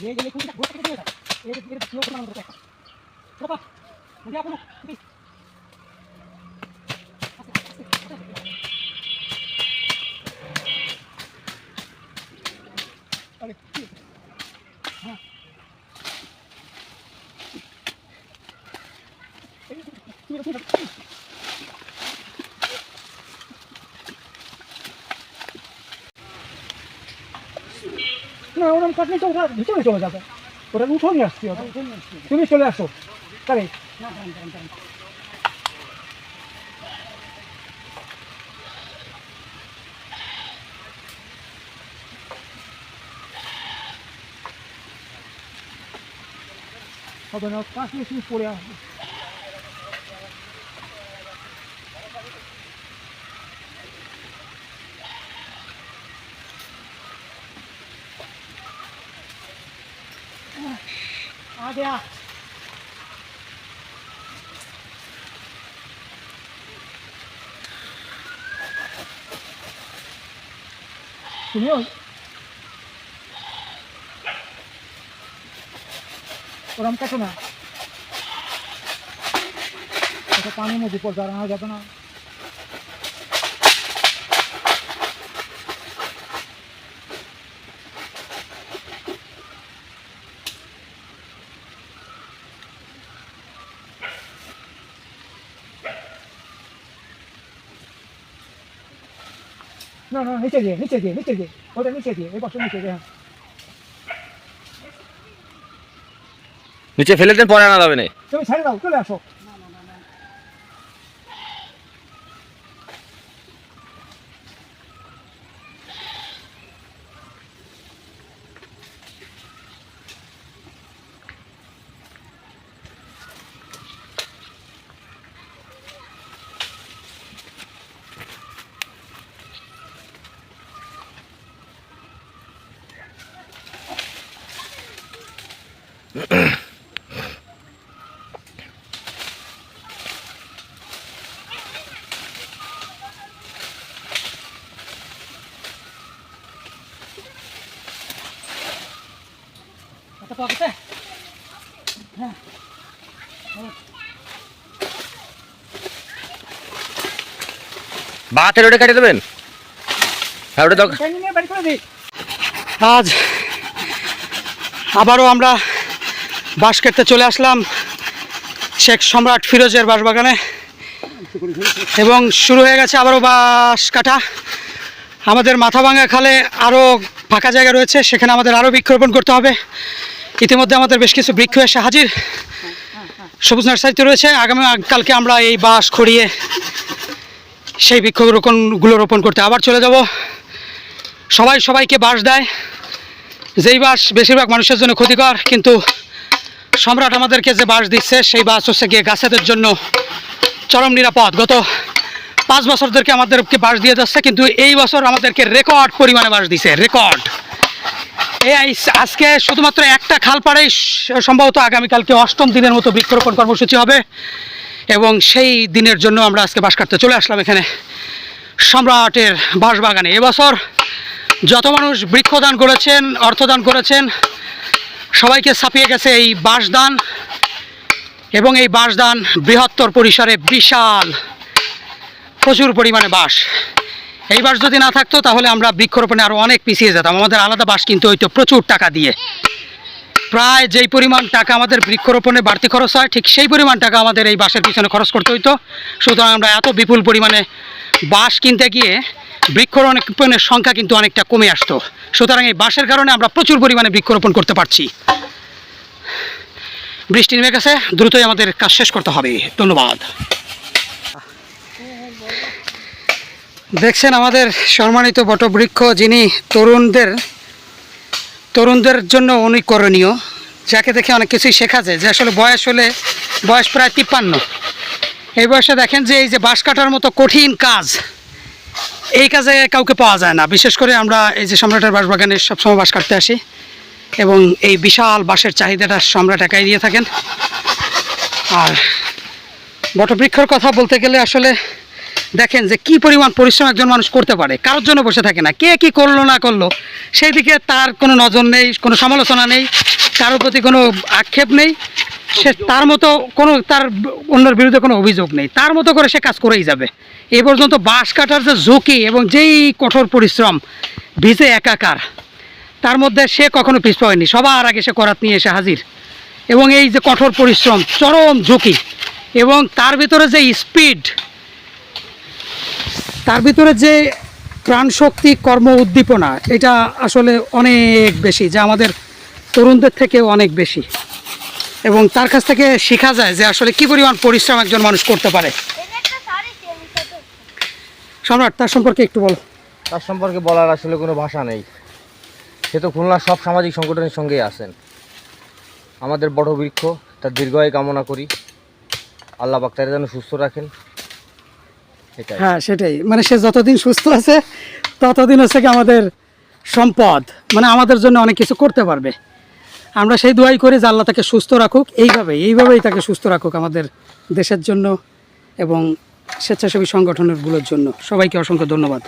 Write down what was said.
얘얘얘공기 다 못하게 되는 거야. 얘를 얘를 지옥으로 가는 거야. 들어봐. 우리 아빠 뭐. না ওরকম কাটলে তো ওরা ভিতরে চলে যাবে। ওরা উঠো আসছি তুমি চলে আসো। তাহলে হবে না মিনিট পরে আসবে। आ गया सुनियो और हम कैसे ना ऐसा पानी में ऊपर जा रहा है जाता ना না না নিচে দিয়ে নিচে দিয়ে নিচে দিয়ে ওটা নিচে দিয়ে এই পাশে নিচে দিয়ে হ্যাঁ। নিচে ফেলে দেন পরে আনা যাবে না। তুমি ছেড়ে দাও চলে আসো। একটা হ্যাঁ বা হাতের ওটা কাটিয়ে দেবেন? হ্যাঁ ওটা আজ আবারও আমরা বাঁশ কেটে চলে আসলাম শেখ সম্রাট ফিরোজের বাঁশবাগানে এবং শুরু হয়ে গেছে আবারও বাঁশ কাটা। আমাদের মাথাভাঙ্গা খালে আরও ফাঁকা জায়গা রয়েছে, সেখানে আমাদের আরও বৃক্ষরোপণ করতে হবে। ইতিমধ্যে আমাদের বেশ কিছু বৃক্ষ এসে হাজির। সবুজ নার্সারিতে রয়েছে। আগামী কালকে আমরা এই বাঁশ খড়িয়ে সেই বৃক্ষরোপণগুলো রোপণ করতে আবার চলে যাব। সবাই সবাইকে বাঁশ দেয়। যেই বাঁশ বেশিরভাগ মানুষের জন্য ক্ষতিকর, কিন্তু সম্রাট আমাদেরকে যে বাঁশ দিচ্ছে, সেই বাঁশ হচ্ছে গিয়ে গাছেদের জন্য চরম নিরাপদ। গত পাঁচ বছর বছরদেরকে আমাদেরকে বাঁশ দিয়ে যাচ্ছে, কিন্তু এই বছর আমাদেরকে রেকর্ড পরিমাণে বাঁশ দিছে, রেকর্ড। এই আজকে শুধুমাত্র একটা খাল পাড়েই সম্ভবত আগামীকালকে অষ্টম দিনের মতো বৃক্ষরোপণ কর্মসূচি হবে, এবং সেই দিনের জন্য আমরা আজকে বাঁশ কাটতে চলে আসলাম এখানে। সম্রাটের বাঁশবাগানে এবছর যত মানুষ বৃক্ষদান করেছেন, অর্থদান করেছেন সবাইকে ছাপিয়ে গেছে এই বাঁশদান এবং এই বাঁশদান বৃহত্তর পরিসরে বিশাল প্রচুর পরিমাণে বাঁশ এই বাঁশ যদি না থাকতো তাহলে আমরা বৃক্ষরোপণে আরও অনেক পিছিয়ে যেতাম। আমাদের আলাদা বাঁশ কিনতে হইতো প্রচুর টাকা দিয়ে। প্রায় যেই পরিমাণ টাকা আমাদের বৃক্ষরোপণে বাড়তি খরচ হয়, ঠিক সেই পরিমাণ টাকা আমাদের এই বাঁশের পিছনে খরচ করতে হইতো। সুতরাং আমরা এত বিপুল পরিমাণে বাঁশ কিনতে গিয়ে বৃক্ষরোপণের সংখ্যা কিন্তু অনেকটা কমে আসতো। সুতরাং এই বাঁশের কারণে আমরা প্রচুর পরিমাণে বৃক্ষরোপণ করতে পারছি। বৃষ্টি নেমে গেছে, দ্রুতই আমাদের কাজ শেষ করতে হবে। ধন্যবাদ। দেখছেন আমাদের সম্মানিত বটবৃক্ষ, যিনি তরুণদের তরুণদের জন্য অনুকরণীয়, যাকে দেখে অনেক কিছুই শেখা যায়। যে আসলে বয়স হলে, বয়স প্রায় তিপ্পান্ন। এই বয়সে দেখেন যে এই যে বাঁশ কাটার মতো কঠিন কাজ এই কাজে কাউকে পাওয়া যায় না। বিশেষ করে আমরা এই যে সম্রাটের বাঁশবাগানে সবসময় বাস কাটতে আসি এবং এই বিশাল বাঁশের চাহিদাটা সম্রাট একাই দিয়ে থাকেন। আর বটবৃক্ষর কথা বলতে গেলে আসলে দেখেন যে কি পরিমাণ পরিশ্রম একজন মানুষ করতে পারে, কারোর জন্য বসে থাকে না। কে কি করল, না করল সেই দিকে তার কোনো নজর নেই, কোনো সমালোচনা নেই, কারোর প্রতি কোনো আক্ষেপ নেই। সে তার মতো কোনো, তার অন্যের বিরুদ্ধে কোনো অভিযোগ নেই। তার মতো করে সে কাজ করেই যাবে। এ পর্যন্ত বাঁশ কাটার যে ঝুঁকি এবং যেই কঠোর পরিশ্রম, ভিজে একাকার, তার মধ্যে সে কখনো পিছ পায়নি সবার আগে সে করাত নিয়ে এসে হাজির। এবং এই যে কঠোর পরিশ্রম, চরম ঝুঁকি, এবং তার ভিতরে যে স্পিড, তার ভিতরে যে প্রাণশক্তি কর্ম উদ্দীপনা, এটা আসলে অনেক বেশি, যা আমাদের তরুণদের থেকেও অনেক বেশি। এবং তার কাছ থেকে শেখা যায় যে আসলে কি পরিমাণ পরিশ্রম একজন মানুষ করতে পারে। সম্রাট তার সম্পর্কে একটু বলো। তার সম্পর্কে বলার আসলে কোনো ভাষা নেই। সে তো খুলনার সব সামাজিক সংগঠনের সঙ্গেই আছেন। আমাদের বড় বৃক্ষ তার দীর্ঘায়ু কামনা করি। আল্লাহ পাক তারা যেন সুস্থ রাখেন। এটাই। হ্যাঁ সেটাই। মানে সে যতদিন সুস্থ আছে ততদিন হচ্ছে কি আমাদের সম্পদ। মানে আমাদের জন্য অনেক কিছু করতে পারবে। আমরা সেই দোয়াই করি যে আল্লাহ তাকে সুস্থ রাখুক। এইভাবে এইভাবেই তাকে সুস্থ রাখুক আমাদের দেশের জন্য এবং স্বেচ্ছাসেবী সংগঠনগুলোর জন্য। সবাইকে অসংখ্য ধন্যবাদ।